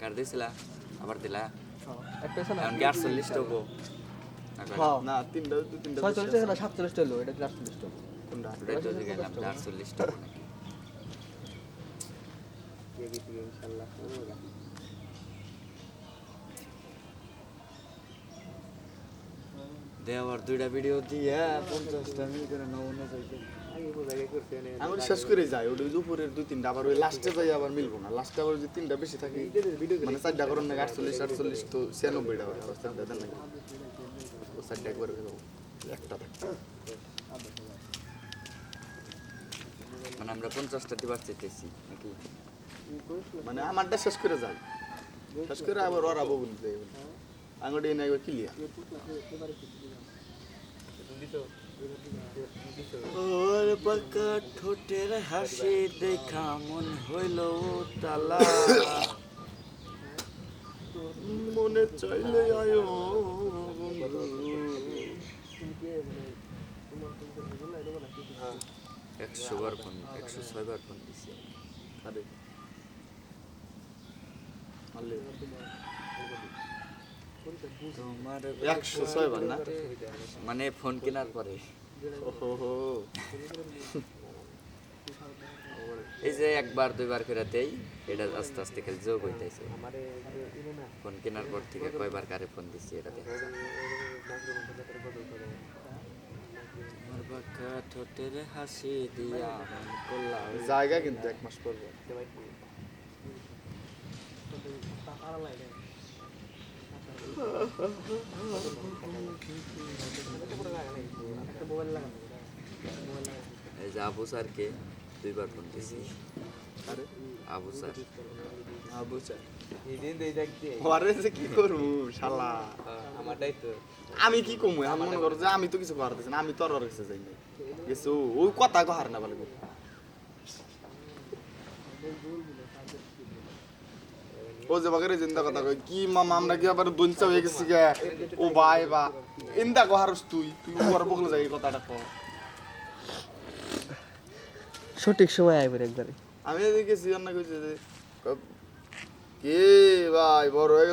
কার দিছিলা আবার দিলা। একটা এখন কি আটচল্লিশ টাকো না তিনটা তিনটা ছয়চল্লিশ টাকা সাতচল্লিশ এটা আটচল্লিশ টাকা কোনটা? ওটাই তো গেলাম আটচল্লিশ টাকা নাকি। দেওয়ার দুইটা ভিডিও দিয়া পঞ্চাশটা মিল করে যাইতে। আমি শেষ করে যাই ওটা উপরের দুই তিনটা, আবার ওই লাস্টে যাই আবার মিলবো না। লাস্টে আবার যদি তিনটা বেশি থাকে মানে চারটা করেন নাকি আটচল্লিশ আটচল্লিশ তো ছিয়ানব্বইটা হয় আবার চারটা দেন নাকি? চারটা একবার একটা মানে আমরা পঞ্চাশটা দিবার চাইতেছি নাকি? মানে আমারটা শেষ করে যাই শেষ করে আবার ওর বলতে আঙুটি এনে একবার ক্লিয়ার ওর বাঁকা ঠোঁটের হাসি দেখা মন হইল তালা মনে চাইলে আয়ো একশো বার ফোন একশো ছয় বার ফোন দিছি আরে। আলে তোমার একশো ছয় বার না? মানে ফোন কেনার পরে। ওহো এই যে একবার দুইবার করে দেই এটা আস্তে আস্তে খালি যোগ হইতেছে। ফোন কেনার পর থেকে কয়বার কারে ফোন দিছি এটা দেখা হাসি দিয়া জায়গা কিন্তু এক মাস পর এই যে আবু স্যারকে দুইবার ফোন দিছি আরে আবু স্যার। আবু চাই এদিন দেই দেখতে আরে যে কি করব শালা? আমারটাই তো আমি কি কমু? আমি মনে করো যে আমি তো কিছু করতেছি না আমি তোর কাছে যাই না গেছো? ওই কথা কহার না বলে ও যে বাগের জিন্দা কথা কই কি মামা আমরা কি আবার দঞ্চা হয়ে গেছি গে? ও ভাই বা ইন্দা কহারস তুই তুই ওর বকলে যাই কথাটা কর সঠিক সময় আইবে একবারে। আমি দেখেছি অন্য কিছু যে কে ভাই বড় হয়ে